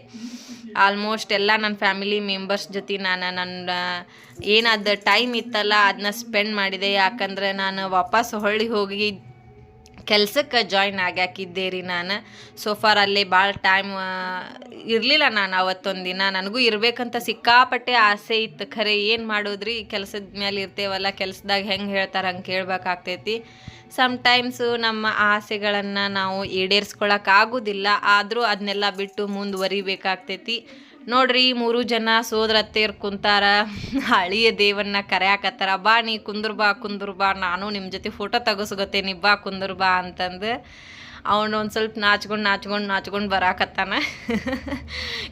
ಆಲ್ಮೋಸ್ಟ್ ಎಲ್ಲ ನನ್ನ ಫ್ಯಾಮಿಲಿ ಮೆಂಬರ್ಸ್ ಜೊತೆ ನಾನು ನನ್ನ ಏನಾದ ಟೈಮ್ ಇತ್ತಲ್ಲ ಅದನ್ನ ಸ್ಪೆಂಡ್ ಮಾಡಿದೆ. ಯಾಕಂದ್ರೆ ನಾನು ವಾಪಸ್ ಹೊಳ್ಳಿ ಹೋಗಿ ಕೆಲ್ಸಕ್ಕೆ ಜಾಯ್ನ್ ಆಗ್ಯಾಕಿದ್ದೆ ರೀ ನಾನು ಸೋಫಾರ್ ಅಲ್ಲಿ ಭಾಳ ಟೈಮ್ ಇರಲಿಲ್ಲ ನಾನು ಅವತ್ತೊಂದು ದಿನ. ನನಗೂ ಇರಬೇಕಂತ ಸಿಕ್ಕಾಪಟ್ಟೆ ಆಸೆ ಇತ್ತು. ಖರೆ, ಏನು ಮಾಡೋದ್ರಿ? ಕೆಲಸದ ಮೇಲೆ ಇರ್ತೇವಲ್ಲ, ಕೆಲಸದಾಗ ಹೆಂಗೆ ಹೇಳ್ತಾರೆ ಹಂಗೆ ಕೇಳಬೇಕಾಗ್ತೈತಿ. ಸಮ್ಟೈಮ್ಸು ನಮ್ಮ ಆಸೆಗಳನ್ನು ನಾವು ಈಡೇರಿಸ್ಕೊಳಕ್ಕೆ ಆಗೋದಿಲ್ಲ. ಆದರೂ ಅದನ್ನೆಲ್ಲ ಬಿಟ್ಟು ಮುಂದುವರಿಬೇಕಾಗ್ತೈತಿ. ನೋಡ್ರಿ, ಮೂರು ಜನ ಸೋದರತ್ತೆಯರ್ ಕುಂತಾರ. ಹಳಿಯ ದೇವನ್ನ ಕರೆಯಾಕತ್ತಾರ. ಬಾ ನೀ ಕುಂದ್ರ ಬಾ ಕುಂದ್ರ ಬಾ, ನಾನು ನಿಮ್ಮ ಜೊತೆ ಫೋಟೋ ತೆಗೆಸ್ಕೊತೇನಿ, ಬಾ ಕುಂದ್ರ ಬಾ ಅಂತಂದು ಅವನು ಒಂದು ಸ್ವಲ್ಪ ನಾಚ್ಕೊಂಡು ನಾಚ್ಕೊಂಡು ನಾಚ್ಕೊಂಡು ಬರಾಕತ್ತಾನ.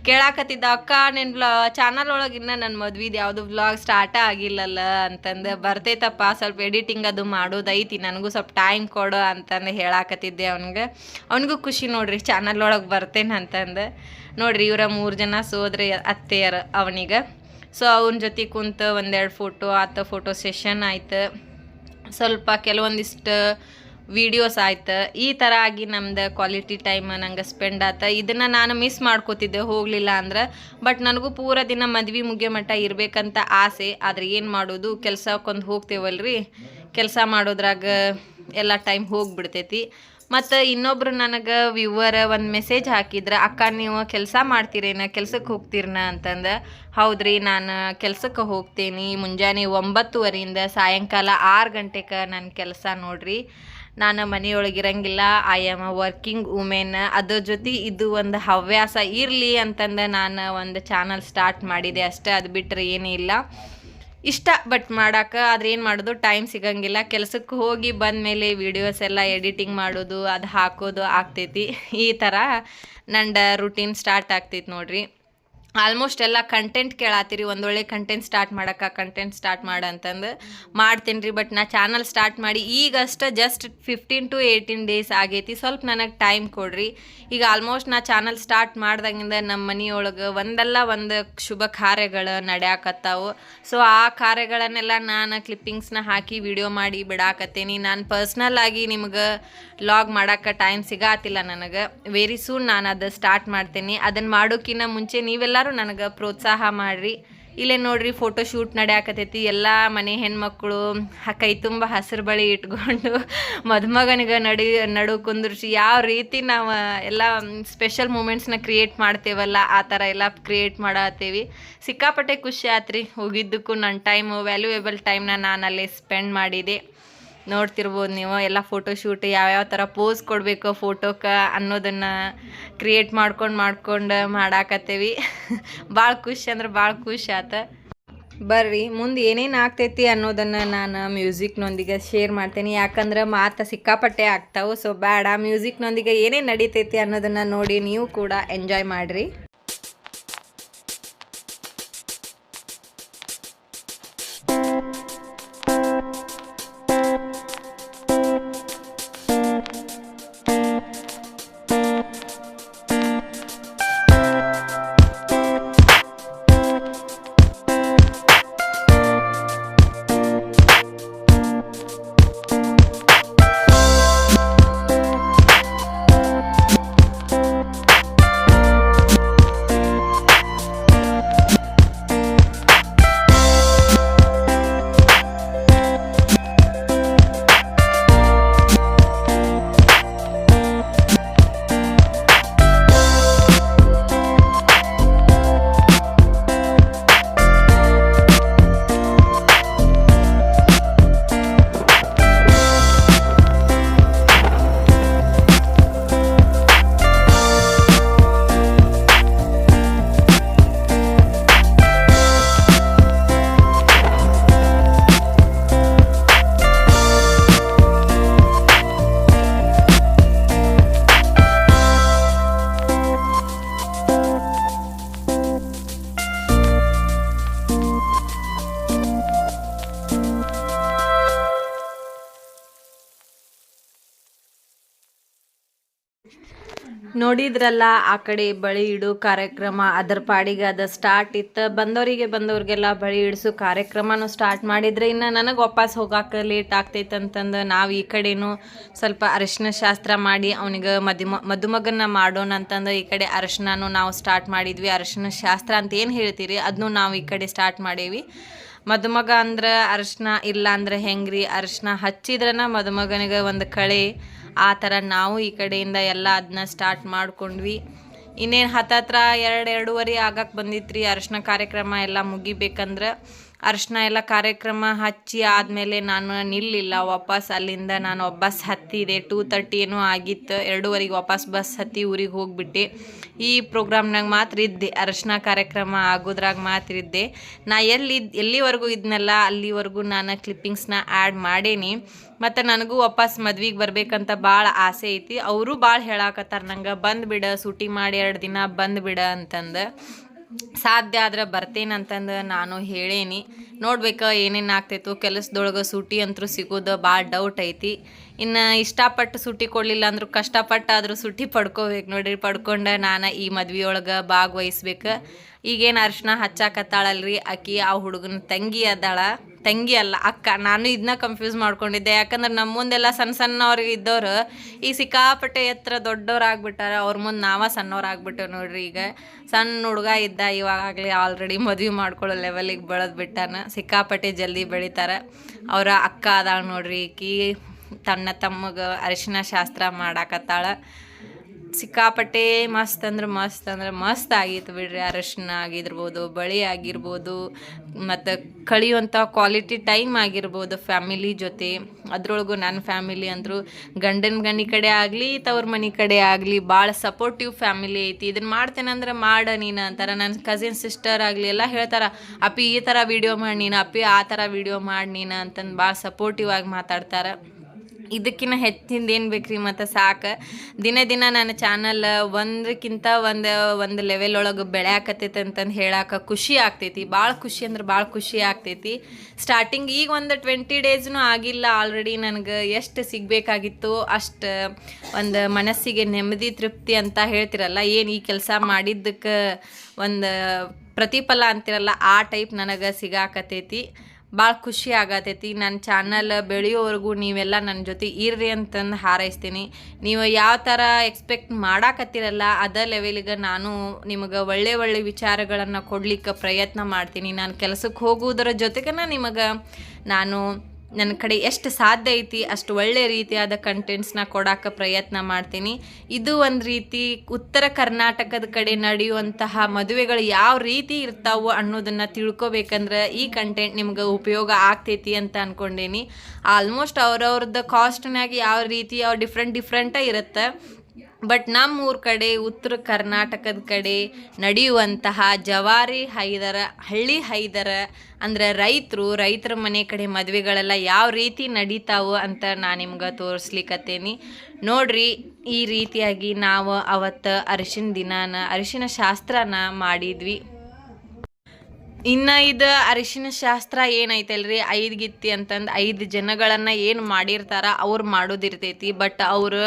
ಕೇಳಾಕತ್ತಿದ್ದ, ಅಕ್ಕ ನಿನ್ನ ಬ್ಲಾ ಚಾನಲ್ ಒಳಗೆ ಇನ್ನೂ ನನ್ನ ಮದ್ವಿದು ಯಾವುದು ಬ್ಲಾಗ್ ಸ್ಟಾರ್ಟ ಆಗಿಲ್ಲಲ್ಲ? ಅಂತಂದು, ಬರ್ತೈತಪ್ಪ, ಸ್ವಲ್ಪ ಎಡಿಟಿಂಗ್ ಅದು ಮಾಡೋದೈತಿ ನನಗೂ ಸ್ವಲ್ಪ ಟೈಮ್ ಕೊಡು ಅಂತಂದು ಹೇಳಾಕತ್ತಿದ್ದೆ ಅವನಿಗೆ. ಅವನಿಗೂ ಖುಷಿ ನೋಡ್ರಿ ಚಾನಲ್ ಒಳಗೆ ಬರ್ತೇನೆ ಅಂತಂದು ನೋಡ್ರಿ ಇವರ ಮೂರು ಜನ ಸೋದ್ರೆ ಅತ್ತೆಯರ ಅವನಿಗೆ. ಸೊ ಅವನ ಜೊತೆ ಕುಂತು ಒಂದೆರಡು ಫೋಟೋ ಆತ ಫೋಟೋ ಸೆಷನ್ ಆಯ್ತು. ಸ್ವಲ್ಪ ಕೆಲವೊಂದಿಷ್ಟು ವಿಡಿಯೋಸ್ ಆಯ್ತು. ಈ ಥರ ಆಗಿ ನಮ್ದು ಕ್ವಾಲಿಟಿ ಟೈಮ್ ನಂಗೆ ಸ್ಪೆಂಡ್ ಆತ. ಇದನ್ನು ನಾನು ಮಿಸ್ ಮಾಡ್ಕೋತಿದ್ದೆ, ಹೋಗಲಿಲ್ಲ ಅಂದ್ರೆ. ಬಟ್ ನನಗೂ ಪೂರ ದಿನ ಮದ್ವೆ ಮುಗಿಯೋ ಮಟ್ಟ ಇರಬೇಕಂತ ಆಸೆ. ಆದರೆ ಏನು ಮಾಡೋದು? ಕೆಲಸಕ್ಕೊಂದು ಹೋಗ್ತೇವಲ್ರಿ. ಕೆಲಸ ಮಾಡೋದ್ರಾಗ ಎಲ್ಲ ಟೈಮ್ ಹೋಗ್ಬಿಡ್ತೈತಿ. ಮತ್ತು ಇನ್ನೊಬ್ರು ನನಗೆ ವ್ಯೂವರ್ ಒಂದು ಮೆಸೇಜ್ ಹಾಕಿದ್ರೆ, ಅಕ್ಕ, ನೀವು ಕೆಲಸ ಮಾಡ್ತೀರೇನ? ಕೆಲ್ಸಕ್ಕೆ ಹೋಗ್ತೀರನ? ಅಂತಂದು, ಹೌದ್ರಿ, ನಾನು ಕೆಲ್ಸಕ್ಕೆ ಹೋಗ್ತೀನಿ. ಮುಂಜಾನೆ ಒಂಬತ್ತುವರೆಯಿಂದ ಸಾಯಂಕಾಲ ಆರು ಗಂಟೆಗೆ ನನ್ನ ಕೆಲಸ ನೋಡ್ರಿ. ನಾನು ಮನೆಯೊಳಗಿರಂಗಿಲ್ಲ I am a working women ಅದ್ರ ಜೊತೆ ಇದು ಒಂದು ಹವ್ಯಾಸ ಇರಲಿ ಅಂತಂದು ನಾನು ಒಂದು ಚಾನಲ್ ಸ್ಟಾರ್ಟ್ ಮಾಡಿದೆ ಅಷ್ಟೇ. ಅದು ಬಿಟ್ಟರೆ ಏನೂ ಇಲ್ಲ ಇಷ್ಟ ಬಟ್ ಮಾಡೋಕೆ ಆದ್ರೆ ಏನು ಮಾಡೋದು ಟೈಮ್ ಸಿಗಂಗಿಲ್ಲ. ಕೆಲಸಕ್ಕೆ ಹೋಗಿ ಬಂದ ಮೇಲೆ ವೀಡಿಯೋಸ್ ಎಲ್ಲ ಎಡಿಟಿಂಗ್ ಮಾಡೋದು, ಅದು ಹಾಕೋದು ಆಗ್ತೈತಿ. ಈ ಥರ ನಂದು ರುಟೀನ್ ಸ್ಟಾರ್ಟ್ ಆಗ್ತೈತಿ ನೋಡ್ರಿ. ಆಲ್ಮೋಸ್ಟ್ ಎಲ್ಲ ಕಂಟೆಂಟ್ ಕೇಳಾತೀರಿ ಒಂದೊಳ್ಳೆ ಕಂಟೆಂಟ್ ಸ್ಟಾರ್ಟ್ ಮಾಡಕ್ಕೆ ಕಂಟೆಂಟ್ ಸ್ಟಾರ್ಟ್ ಮಾಡ ಅಂತಂದು ಮಾಡ್ತೀನಿ ರೀ ಬಟ್ ನಾ ಚಾನಲ್ ಸ್ಟಾರ್ಟ್ ಮಾಡಿ ಈಗಷ್ಟ just fifteen to eighteen days ಆಗೈತಿ. ಸ್ವಲ್ಪ ನನಗೆ ಟೈಮ್ ಕೊಡ್ರಿ. ಈಗ ಆಲ್ಮೋಸ್ಟ್ ನಾ ಚಾನಲ್ ಸ್ಟಾರ್ಟ್ ಮಾಡ್ದಾಗಿಂದ ನಮ್ಮ ಮನೆಯೊಳಗೆ ಒಂದಲ್ಲ ಒಂದು ಶುಭ ಕಾರ್ಯಗಳು ನಡೆಯಾಕತ್ತಾವು. ಸೊ ಆ ಕಾರ್ಯಗಳನ್ನೆಲ್ಲ ನಾನು ಕ್ಲಿಪ್ಪಿಂಗ್ಸ್ನ ಹಾಕಿ ವಿಡಿಯೋ ಮಾಡಿ ಬಿಡಾಕತ್ತೇನಿ. ನಾನು ಪರ್ಸ್ನಲ್ ಆಗಿ ನಿಮ್ಗೆ ಲಾಗ್ ಮಾಡೋಕ್ಕೆ ಟೈಮ್ ಸಿಗಾತಿಲ್ಲ ನನಗೆ. ವೆರಿ ಸೂನ್ ನಾನು ಅದು ಸ್ಟಾರ್ಟ್ ಮಾಡ್ತೀನಿ. ಅದನ್ನು ಮಾಡೋಕ್ಕಿಂತ ಮುಂಚೆ ನೀವೆಲ್ಲರೂ ನನಗೆ ಪ್ರೋತ್ಸಾಹ ಮಾಡಿರಿ. ಇಲ್ಲೇ ನೋಡ್ರಿ ಫೋಟೋ ಶೂಟ್ ನಡೆಯಾಕತೈತಿ. ಎಲ್ಲ ಮನೆ ಹೆಣ್ಮಕ್ಳು ಕೈ ತುಂಬ ಹಸಿರು ಬಳಿ ಇಟ್ಕೊಂಡು ಮದುಮಗನಿಗೆ ನಡಿ, ನಡು ಕುಂದ್ರಿಸಿ ಯಾವ ರೀತಿ ನಾವು ಎಲ್ಲ ಸ್ಪೆಷಲ್ ಮೂಮೆಂಟ್ಸ್ನ ಕ್ರಿಯೇಟ್ ಮಾಡ್ತೇವಲ್ಲ, ಆ ಥರ ಎಲ್ಲ ಕ್ರಿಯೇಟ್ ಮಾಡತ್ತೀವಿ ಸಿಕ್ಕಾಪಟ್ಟೆ ಖುಷಿ ಆತ್ರಿ. ಹೋಗಿದ್ದಕ್ಕೂ ನನ್ನ ಟೈಮು ವ್ಯಾಲ್ಯೂಯೇಬಲ್ ಟೈಮ್ನ ನಾನು ಅಲ್ಲಿ ಸ್ಪೆಂಡ್ ಮಾಡಿದೆ. ನೋಡ್ತಿರ್ಬೋದು ನೀವು, ಎಲ್ಲ ಫೋಟೋ ಶೂಟ್ ಯಾವ್ಯಾವ ಥರ ಪೋಸ್ ಕೊಡಬೇಕು ಫೋಟೋಕ ಅನ್ನೋದನ್ನು ಕ್ರಿಯೇಟ್ ಮಾಡ್ಕೊಂಡು ಮಾಡ್ಕೊಂಡು ಮಾಡಾಕತ್ತೇವಿ. ಭಾಳ ಖುಷಿ ಅಂದ್ರೆ ಭಾಳ ಖುಷಿ ಆತ. ಬರ್ರಿ, ಮುಂದೆ ಏನೇನು ಆಗ್ತೈತಿ ಅನ್ನೋದನ್ನು ನಾನು ಮ್ಯೂಸಿಕ್ನೊಂದಿಗೆ ಶೇರ್ ಮಾಡ್ತೀನಿ. ಯಾಕಂದ್ರೆ ಮಾತು ಸಿಕ್ಕಾಪಟ್ಟೆ ಆಗ್ತಾವೆ ಸೊ ಬೇಡ ಮ್ಯೂಸಿಕ್ನೊಂದಿಗೆ ಏನೇನು ನಡೀತೈತಿ ಅನ್ನೋದನ್ನು ನೋಡಿ ನೀವು ಕೂಡ ಎಂಜಾಯ್ ಮಾಡಿರಿ. ನೋಡಿದ್ರಲ್ಲ, ಆ ಕಡೆ ಬಳಿ ಇಡು ಕಾರ್ಯಕ್ರಮ, ಅದರ ಪಾಡಿಗೆ ಅದು ಸ್ಟಾರ್ಟ್ ಇತ್ತು. ಬಂದವರಿಗೆ ಬಂದವ್ರಿಗೆಲ್ಲ ಬಳಿ ಇಡಿಸು ಕಾರ್ಯಕ್ರಮನೂ ಸ್ಟಾರ್ಟ್ ಮಾಡಿದ್ರೆ ಇನ್ನು ನನಗೆ ವಾಪಸ್ ಹೋಗಾಕ ಲೇಟ್ ಆಗ್ತೈತೆ ಅಂತಂದು ನಾವು ಈ ಕಡೆನೂ ಸ್ವಲ್ಪ ಅರಿಶಿನ ಶಾಸ್ತ್ರ ಮಾಡಿ ಅವನಿಗೆ ಮದುಮ ಮದುಮಗನ್ನ ಮಾಡೋಣ ಅಂತಂದು ಈ ಕಡೆ ಅರಿಶಿನೂ ನಾವು ಸ್ಟಾರ್ಟ್ ಮಾಡಿದ್ವಿ. ಅರಿಶಿನ ಶಾಸ್ತ್ರ ಅಂತ ಏನು ಹೇಳ್ತೀರಿ? ಅದನ್ನೂ ನಾವು ಈ ಕಡೆ ಸ್ಟಾರ್ಟ್ ಮಾಡೇವಿ. ಮದುಮಗ ಅಂದ್ರೆ ಅರಿಶಿನ ಇಲ್ಲ ಅಂದ್ರೆ ಹೆಂಗ್ರಿ? ಅರಿಶಿನ ಹಚ್ಚಿದ್ರನ ಮದುಮಗನಿಗೆ ಒಂದು ಕಳೆ ಆ ಥರ ನಾವು ಈ ಕಡೆಯಿಂದ ಎಲ್ಲ ಅದನ್ನ ಸ್ಟಾರ್ಟ್ ಮಾಡ್ಕೊಂಡ್ವಿ. ಇನ್ನೇನು ಹತ್ತತ್ರ ಎರಡು ಎರಡೂವರೆ ಆಗಕ್ಕೆ ಬಂದಿತ್ತು ರೀ ಅರಶಿನ ಕಾರ್ಯಕ್ರಮ ಎಲ್ಲ ಮುಗಿಬೇಕಂದ್ರೆ. ಅರಿಶಿನ ಎಲ್ಲ ಕಾರ್ಯಕ್ರಮ ಹಚ್ಚಿ ಆದಮೇಲೆ ನಾನು ನಿಲ್ಲಿಲ್ಲ, ವಾಪಸ್ ಅಲ್ಲಿಂದ ನಾನು ಬಸ್ ಹತ್ತಿದೆ. ಟೂ ತರ್ಟಿ ಏನೋ ಆಗಿತ್ತು, ಎರಡೂವರೆಗೆ ವಾಪಸ್ ಬಸ್ ಹತ್ತಿ ಊರಿಗೆ ಹೋಗಿಬಿಟ್ಟೆ. ಈ ಪ್ರೋಗ್ರಾಮ್ನಾಗ ಮಾತ್ರ ಇದ್ದೆ, ಅರಿಶಿನ ಕಾರ್ಯಕ್ರಮ ಆಗೋದ್ರಾಗ ಮಾತ್ರ ಇದ್ದೆ. ನಾ ಎಲ್ಲಿ ಎಲ್ಲಿವರೆಗೂ ಇದ್ನಲ್ಲ, ಅಲ್ಲಿವರೆಗೂ ನಾನು ಕ್ಲಿಪ್ಪಿಂಗ್ಸ್ನ ಆ್ಯಡ್ ಮಾಡೇನಿ. ಮತ್ತು ನನಗೂ ವಾಪಸ್ ಮದ್ವೆಗೆ ಬರಬೇಕಂತ ಭಾಳ ಆಸೆ ಐತಿ. ಅವರು ಭಾಳ ಹೇಳಾಕತ್ತಾರ, ನಂಗೆ ಬಂದುಬಿಡ, ಸೂಟಿ ಮಾಡಿ ಎರಡು ದಿನ ಬಂದುಬಿಡ ಅಂತಂದು. ಸಾಧ್ಯ ಆದ್ರೆ ಬರ್ತೇನಂತಂದು ನಾನು ಹೇಳೇನಿ. ನೋಡ್ಬೇಕು ಏನೇನು ಆಗ್ತೈತು ಕೆಲಸದೊಳಗೆ ಸೂಟಿ ಅಂತೂ ಸಿಗೋದು ಭಾಳ ಡೌಟ್ ಐತಿ. ಇನ್ನು ಇಷ್ಟಪಟ್ಟು ಸುಟ್ಟಿ ಕೊಡಲಿಲ್ಲ ಅಂದ್ರೂ ಕಷ್ಟಪಟ್ಟಾದರೂ ಸುಟ್ಟಿ ಪಡ್ಕೋಬೇಕು ನೋಡಿರಿ ಪಡ್ಕೊಂಡು ನಾನು ಈ ಮದ್ವೆಯೊಳಗೆ ಭಾಗವಹಿಸ್ಬೇಕು. ಈಗೇನು ಅರ್ಶಿನ ಹಚ್ಚಾಕತ್ತಾಳಲ್ರಿ? ಆಕಿ ಆ ಹುಡುಗನ ತಂಗಿ ಅದಾಳ. ತಂಗಿ ಅಲ್ಲ, ಅಕ್ಕ. ನಾನು ಇದನ್ನ ಕನ್ಫ್ಯೂಸ್ ಮಾಡ್ಕೊಂಡಿದ್ದೆ. ಯಾಕಂದ್ರೆ ನಮ್ಮ ಮುಂದೆಲ್ಲ ಸಣ್ಣ ಸಣ್ಣವ್ರಿಗೆ ಇದ್ದವರು. ಈ ಸಿಕ್ಕಾಪಟ್ಟೆ ಎತ್ತರ ದೊಡ್ಡವ್ರು ಆಗ್ಬಿಟ್ಟಾರ ಅವ್ರ ಮುಂದೆ ನಾವ ಸಣ್ಣವ್ರು ಆಗ್ಬಿಟ್ಟೇವ್ ನೋಡ್ರಿ ಈಗ. ಸಣ್ಣ ಹುಡುಗ ಇದ್ದ ಇವಾಗಲಿ ಆಲ್ರೆಡಿ ಮದುವೆ ಮಾಡ್ಕೊಳ್ಳೋ ಲೆವೆಲಿಗೆ ಬೆಳೆದು ಬಿಟ್ಟಾನ. ಸಿಕ್ಕಾಪಟ್ಟೆ ಜಲ್ದಿ ಬೆಳಿತಾರೆ. ಅವರ ಅಕ್ಕ ಅದಾಳ ನೋಡ್ರಿ ಈಕಿ. ತನ್ನ ತಮ್ಮಗೆ ಅರಿಶಿನ ಶಾಸ್ತ್ರ ಮಾಡಾಕತ್ತಾಳ. ಸಿಕ್ಕಾಪಟ್ಟೆ ಮಸ್ತ್ ಅಂದ್ರೆ ಮಸ್ತ್ ಅಂದ್ರೆ ಮಸ್ತ್ ಆಗಿತ್ತು ಬಿಡ್ರಿ. ಅರಶಿನ ಆಗಿರ್ಬೋದು, ಬಳಿ ಆಗಿರ್ಬೋದು, ಮತ್ತು ಕಳಿಯುವಂಥ ಕ್ವಾಲಿಟಿ ಟೈಮ್ ಆಗಿರ್ಬೋದು ಫ್ಯಾಮಿಲಿ ಜೊತೆ. ಅದರೊಳಗು ನನ್ನ ಫ್ಯಾಮಿಲಿ ಅಂದರು ಗಂಡನ ಗಣಿ ಕಡೆ ಆಗಲಿ, ತವ್ರ ಮನೆ ಕಡೆ ಆಗಲಿ ಭಾಳ ಸಪೋರ್ಟಿವ್ ಫ್ಯಾಮಿಲಿ ಐತಿ. ಇದನ್ನು ಮಾಡ್ತೇನಂದ್ರೆ ಮಾಡ ನೀನು ಅಂತಾರೆ. ನನ್ನ ಕಸಿನ್ ಸಿಸ್ಟರ್ ಆಗಲಿ ಎಲ್ಲ ಹೇಳ್ತಾರೆ, ಅಪ್ಪಿ ಈ ಥರ ವೀಡಿಯೋ ಮಾಡಿ ನೀನು, ಅಪ್ಪಿ ಆ ಥರ ವೀಡಿಯೋ ಮಾಡಿ ನೀನು ಅಂತಂದು ಭಾಳ ಸಪೋರ್ಟಿವ್ ಆಗಿ ಮಾತಾಡ್ತಾರೆ. ಇದಕ್ಕಿಂತ ಹೆಚ್ಚಿಂದ ಏನು ಬೇಕ್ರಿ ಮತ್ತು ಸಾಕು? ದಿನ ದಿನ ನನ್ನ ಚಾನಲ್ ಒಂದಕ್ಕಿಂತ ಒಂದು ಒಂದು ಲೆವೆಲ್ ಒಳಗೆ ಬೆಳೆಯಾಕತ್ತೈತೆ ಅಂತಂದು ಹೇಳಕ್ಕೆ ಖುಷಿ ಆಗ್ತೈತಿ. ಭಾಳ ಖುಷಿ ಅಂದ್ರೆ ಭಾಳ ಖುಷಿ ಆಗ್ತೈತಿ. ಸ್ಟಾರ್ಟಿಂಗ್ ಈಗ ಒಂದು ಟ್ವೆಂಟಿ ಡೇಸ್ನು ಆಗಿಲ್ಲ ಆಲ್ರೆಡಿ ನನಗೆ ಎಷ್ಟು ಸಿಗಬೇಕಾಗಿತ್ತು, ಅಷ್ಟು ಒಂದು ಮನಸ್ಸಿಗೆ ನೆಮ್ಮದಿ, ತೃಪ್ತಿ ಅಂತ ಹೇಳ್ತಿರಲ್ಲ, ಏನು ಈ ಕೆಲಸ ಮಾಡಿದ್ದಕ್ಕೆ ಒಂದು ಪ್ರತಿಫಲ ಅಂತಿರಲ್ಲ, ಆ ಟೈಪ್ ನನಗೆ ಸಿಗಾಕತೈತಿ ಭಾಳ ಖುಷಿ ಆಗತೈತಿ. ನನ್ನ ಚಾನಲ್ ಬೆಳೆಯೋವರೆಗೂ ನೀವೆಲ್ಲ ನನ್ನ ಜೊತೆ ಇರ್ರಿ ಅಂತಂದು ಹಾರೈಸ್ತೀನಿ. ನೀವು ಯಾವ ಥರ ಎಕ್ಸ್ಪೆಕ್ಟ್ ಮಾಡಾಕತ್ತಿರಲ್ಲ, ಅದ ಲೆವೆಲಿಗೆ ನಾನು ನಿಮಗೆ ಒಳ್ಳೆ ಒಳ್ಳೆ ವಿಚಾರಗಳನ್ನು ಕೊಡ್ಲಿಕ್ಕೆ ಪ್ರಯತ್ನ ಮಾಡ್ತೀನಿ. ನಾನು ಕೆಲಸಕ್ಕೆ ಹೋಗುವುದರ ಜೊತೆಗೆ ನಿಮಗೆ ನಾನು ನನ್ನ ಕಡೆ ಎಷ್ಟು ಸಾಧ್ಯ ಐತಿ, ಅಷ್ಟು ಒಳ್ಳೆ ರೀತಿಯಾದ ಕಂಟೆಂಟ್ಸ್ನ ಕೊಡೋಕೆ ಪ್ರಯತ್ನ ಮಾಡ್ತೀನಿ. ಇದು ಒಂದು ರೀತಿ ಉತ್ತರ ಕರ್ನಾಟಕದ ಕಡೆ ನಡೆಯುವಂತಹ ಮದುವೆಗಳು ಯಾವ ರೀತಿ ಇರ್ತಾವು ಅನ್ನೋದನ್ನು ತಿಳ್ಕೊಬೇಕಂದ್ರೆ ಈ ಕಂಟೆಂಟ್ ನಿಮ್ಗೆ ಉಪಯೋಗ ಆಗ್ತೈತಿ ಅಂತ ಅಂದ್ಕೊಂಡೇನಿ ಆಲ್ಮೋಸ್ಟ್ ಅವ್ರವ್ರದ್ದು ಕಾಸ್ಟ್ನಾಗ ಯಾವ ರೀತಿ, ಯಾವ ಡಿಫ್ರೆಂಟ್ ಡಿಫ್ರೆಂಟಾಗಿ ಇರುತ್ತೆ. ಬಟ್ ನಮ್ಮೂರ ಕಡೆ, ಉತ್ತರ ಕರ್ನಾಟಕದ ಕಡೆ ನಡೆಯುವಂತಹ ಜವಾರಿ ಹೈದರ, ಹಳ್ಳಿ ಹೈದರ ಅಂದ್ರೆ ರೈತರು, ರೈತರ ಮನೆ ಕಡೆ ಮದುವೆಗಳೆಲ್ಲ ಯಾವ ರೀತಿ ನಡೀತಾವು ಅಂತ ನಾನು ನಿಮ್ಗೆ ತೋರಿಸ್ಲಿಕ್ಕತ್ತೇನಿ ನೋಡ್ರಿ, ಈ ರೀತಿಯಾಗಿ ನಾವು ಅವತ್ತು ಅರಿಶಿನ ದಿನಾನ, ಅರಿಶಿನ ಶಾಸ್ತ್ರನ ಮಾಡಿದ್ವಿ. ಇನ್ನು ಇದು ಅರಿಶಿನ ಶಾಸ್ತ್ರ ಏನೈತಲ್ರಿ? ಐದು ಗಿತ್ತಿ ಅಂತಂದು ಐದು ಜನಗಳನ್ನು ಏನು ಮಾಡಿರ್ತಾರ ಅವ್ರು ಮಾಡೋದಿರ್ತೈತಿ. ಬಟ್ ಅವರು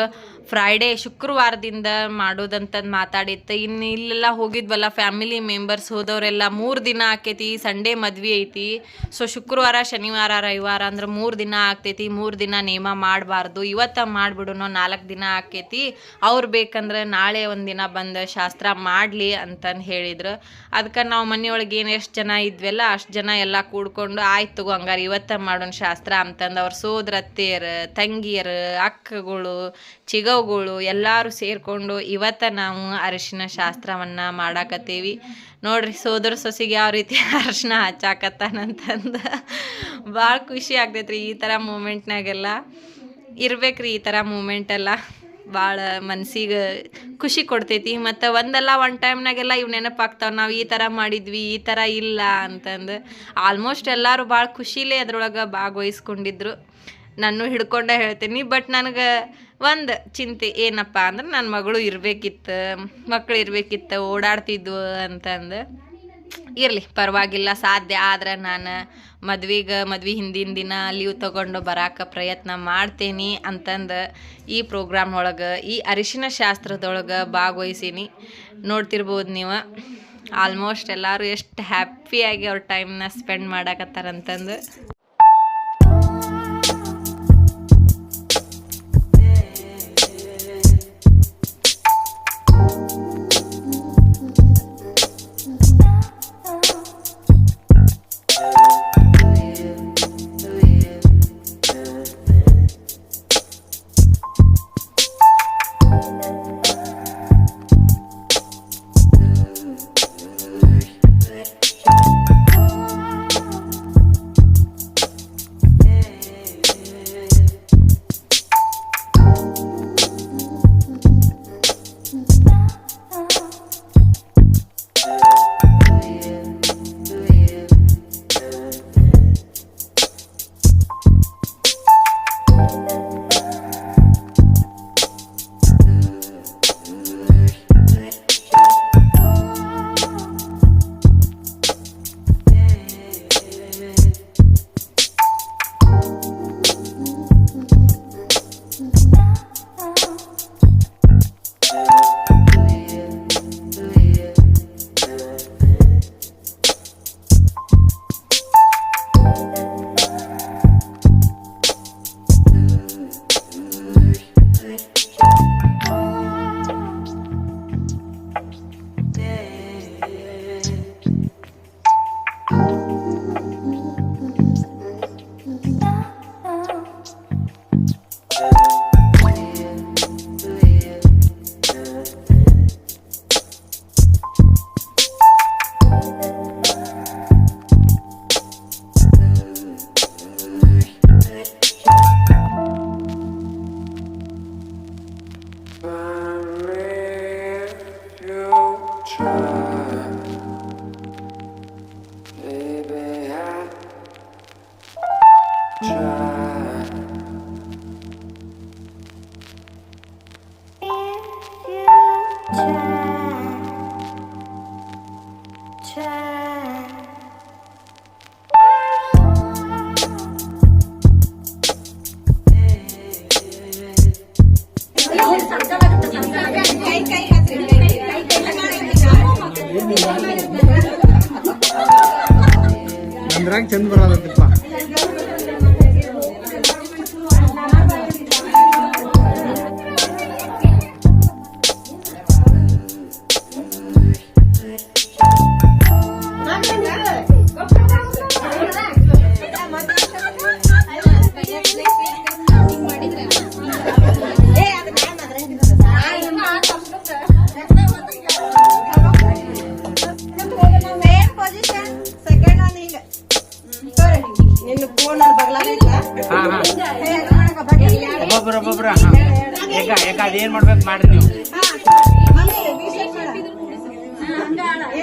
ಫ್ರೈಡೇ ಶುಕ್ರವಾರದಿಂದ ಮಾಡೋದಂತಂದು ಮಾತಾಡಿತ್ತು. ಇನ್ನು ಇಲ್ಲೆಲ್ಲ ಹೋಗಿದ್ವಲ್ಲ ಫ್ಯಾಮಿಲಿ ಮೆಂಬರ್ಸ್ ಹೋದವರೆಲ್ಲ ಮೂರು ದಿನ ಆಕೈತಿ ಸಂಡೇ ಮದ್ವೆ ಐತಿ. ಸೊ ಶುಕ್ರವಾರ, ಶನಿವಾರ, ರವಿವಾರ ಅಂದ್ರೆ ಮೂರು ದಿನ ಆಗ್ತೈತಿ. ಮೂರು ದಿನ ನೇಮ ಮಾಡಬಾರ್ದು. ಇವತ್ತ ಮಾಡಿಬಿಡುನೋ ನಾಲ್ಕು ದಿನ ಆಕೈತಿ. ಅವ್ರು ಬೇಕಂದ್ರೆ ನಾಳೆ ಒಂದು ದಿನ ಬಂದು ಶಾಸ್ತ್ರ ಮಾಡಲಿ ಅಂತಂದು ಹೇಳಿದ್ರು. ಅದಕ್ಕೆ ನಾವು ಮನೆಯೊಳಗೆ ಏನು ಎಷ್ಟು ಜನ ಇದ್ವೆಲ್ಲ, ಅಷ್ಟು ಜನ ಎಲ್ಲ ಕೂಡ್ಕೊಂಡು, ಆಯ್ತು ತಗೋ ಹಂಗಾರೆ ಇವತ್ತ ಮಾಡೋಣ ಶಾಸ್ತ್ರ ಅಂತಂದು ಅವ್ರ ಸೋದರತ್ತೆಯರು, ತಂಗಿಯರು, ಅಕ್ಕಗಳು, ಚಿಗವುಗಳು ಎಲ್ಲರೂ ಸೇರಿಕೊಂಡು ಇವತ್ತ ನಾವು ಅರಿಶಿನ ಶಾಸ್ತ್ರವನ್ನು ಮಾಡಾಕತ್ತೀವಿ. ನೋಡ್ರಿ ಸೋದರ ಸೊಸಿಗೆ ಯಾವ ರೀತಿ ಅರಿಶಿನ ಹಚ್ಚಾಕತ್ತಾನಂತಂದು ಭಾಳ ಖುಷಿ ಆಗ್ತೈತ್ರಿ ಈ ಥರ ಮೂಮೆಂಟ್ನಾಗೆಲ್ಲ ಇರ್ಬೇಕ್ರಿ ಈ ಥರ ಮೂಮೆಂಟೆಲ್ಲ ಭಾಳ ಮನ್ಸಿಗೆ ಖುಷಿ ಕೊಡ್ತೈತಿ. ಮತ್ತು ಒಂದಲ್ಲ ಒಂದು ಟೈಮ್ನಾಗೆಲ್ಲ ಇವು ನೆನಪಾಗ್ತಾವೆ. ನಾವು ಈ ಥರ ಮಾಡಿದ್ವಿ, ಈ ಥರ ಇಲ್ಲ ಅಂತಂದು ಆಲ್ಮೋಸ್ಟ್ ಎಲ್ಲರೂ ಭಾಳ ಖುಷಿಲೇ ಅದ್ರೊಳಗೆ ಭಾಗವಹಿಸ್ಕೊಂಡಿದ್ರು. ನಾನು ಹಿಡ್ಕೊಂಡೆ ಹೇಳ್ತೀನಿ. ಬಟ್ ನನಗೆ ಒಂದು ಚಿಂತೆ ಏನಪ್ಪ ಅಂದ್ರೆ ನನ್ನ ಮಗಳು ಇರಬೇಕಿತ್ತು, ಮಕ್ಳು ಇರಬೇಕಿತ್ತು, ಓಡಾಡ್ತಿದ್ವು ಅಂತಂದು. ಇರಲಿ, ಪರವಾಗಿಲ್ಲ, ಸಾಧ್ಯ ಆದ್ರೆ ನಾನು ಮದ್ವೆಗೆ ಮದ್ವೆ ಹಿಂದಿನ ದಿನ ಲೀವ್ ತಗೊಂಡು ಬರಾಕ ಪ್ರಯತ್ನ ಮಾಡ್ತೇನೆ ಅಂತಂದು ಈ ಪ್ರೋಗ್ರಾಮ್ ಒಳಗೆ, ಈ ಅರಿಶಿನ ಶಾಸ್ತ್ರದೊಳಗೆ ಭಾಗವಹಿಸೀನಿ. ನೋಡ್ತಿರ್ಬೋದು ನೀವು. ಆಲ್ಮೋಸ್ಟ್ ಎಲ್ಲರೂ ಎಷ್ಟು ಹ್ಯಾಪಿಯಾಗಿ ಅವ್ರ ಟೈಮ್ನ ಸ್ಪೆಂಡ್ ಮಾಡಾಕತ್ತಾರಂತಂದು. Oh. ನಂದ್ರಾಗ ಚಂದ ಬರಲ್ಲಪ್ಪ ಒಬ್ಬೊಬ್ರ ಒಬ್ಬೊಬ್ರ ಹಾ. ಏಕ ಏಕ ಅದೇನ್ ಮಾಡ್ಬೇಕು ಮಾಡ್ರಿ ನೀವು. ಏ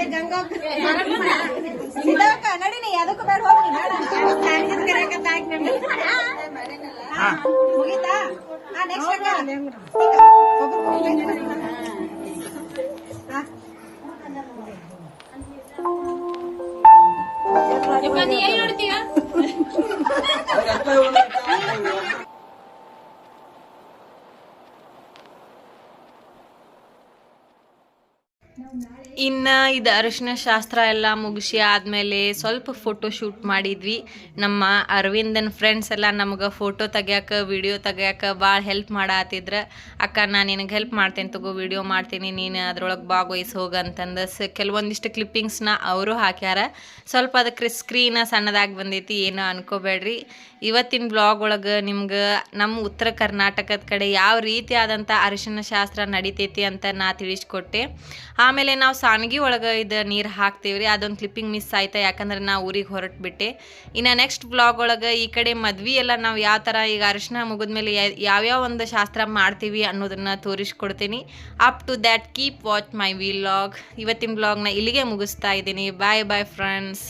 ಗಂಗಾ ಸಿದ್ಧಾಕ ನಡೀನಿ ಇನ್ನು ಇದು ಅರಿಶಿನ ಶಾಸ್ತ್ರ ಎಲ್ಲ ಮುಗಿಸಿ ಆದಮೇಲೆ ಸ್ವಲ್ಪ ಫೋಟೋ ಶೂಟ್ ಮಾಡಿದ್ವಿ. ನಮ್ಮ ಅರವಿಂದನ್ ಫ್ರೆಂಡ್ಸ್ ಎಲ್ಲ ನಮಗೆ ಫೋಟೋ ತೆಗ್ಯಾಕ ವಿಡಿಯೋ ತೆಗ್ಯಾಕ ಭಾಳ ಹೆಲ್ಪ್ ಮಾಡತ್ತಿದ್ರ ಅಕ್ಕ, ನಾನು ನಿನಗೆ ಹೆಲ್ಪ್ ಮಾಡ್ತೇನೆ ತಗೋ ವಿಡಿಯೋ ಮಾಡ್ತೀನಿ. ನೀನು ಅದ್ರೊಳಗೆ ಭಾಗವಹಿಸಿ ಹೋಗ ಸ ಕೆಲವೊಂದಿಷ್ಟು ಕ್ಲಿಪ್ಪಿಂಗ್ಸ್ನ ಅವರು ಹಾಕ್ಯಾರ. ಸ್ವಲ್ಪ ಅದಕ್ಕೆ ಸ್ಕ್ರೀನ ಸಣ್ಣದಾಗಿ ಬಂದೈತಿ, ಏನೋ ಅನ್ಕೋಬೇಡ್ರಿ. ಇವತ್ತಿನ ಬ್ಲಾಗ್ ಒಳಗೆ ನಿಮ್ಗೆ ನಮ್ಮ ಉತ್ತರ ಕರ್ನಾಟಕದ ಕಡೆ ಯಾವ ರೀತಿ ಆದಂಥ ಅರಿಶಿನ ಶಾಸ್ತ್ರ ನಡಿತೈತಿ ಅಂತ ನಾ ತಿಳಿಸ್ಕೊಟ್ಟೆ. ನಾವು ಸಾನ್ಗಿ ಒಳಗೆ ಇದು ನೀರು ಹಾಕ್ತೀವಿ ರೀ, ಅದೊಂದು ಕ್ಲಿಪ್ಪಿಂಗ್ ಮಿಸ್ ಆಯ್ತಾ? ಯಾಕಂದ್ರೆ ನಾ ಊರಿಗೆ ಹೊರಟ್ಬಿಟ್ಟೆ. ಇನ್ನು ನೆಕ್ಸ್ಟ್ ಬ್ಲಾಗ್ ಒಳಗೆ ಈ ಕಡೆ ಮದ್ವೆ ಎಲ್ಲ ನಾವು ಯಾವ ಥರ ಈಗ ಅರಿಶಿನ ಮುಗಿದ್ಮೇಲೆ ಯಾವ್ಯಾವ ಒಂದು ಶಾಸ್ತ್ರ ಮಾಡ್ತೀವಿ ಅನ್ನೋದನ್ನು ತೋರಿಸ್ಕೊಡ್ತೀನಿ. Up to that keep watch my vlog ಇವತ್ತಿನ ಬ್ಲಾಗ್ನ ಇಲ್ಲಿಗೆ ಮುಗಿಸ್ತಾ ಇದ್ದೀನಿ. ಬಾಯ್ ಬಾಯ್ ಫ್ರೆಂಡ್ಸ್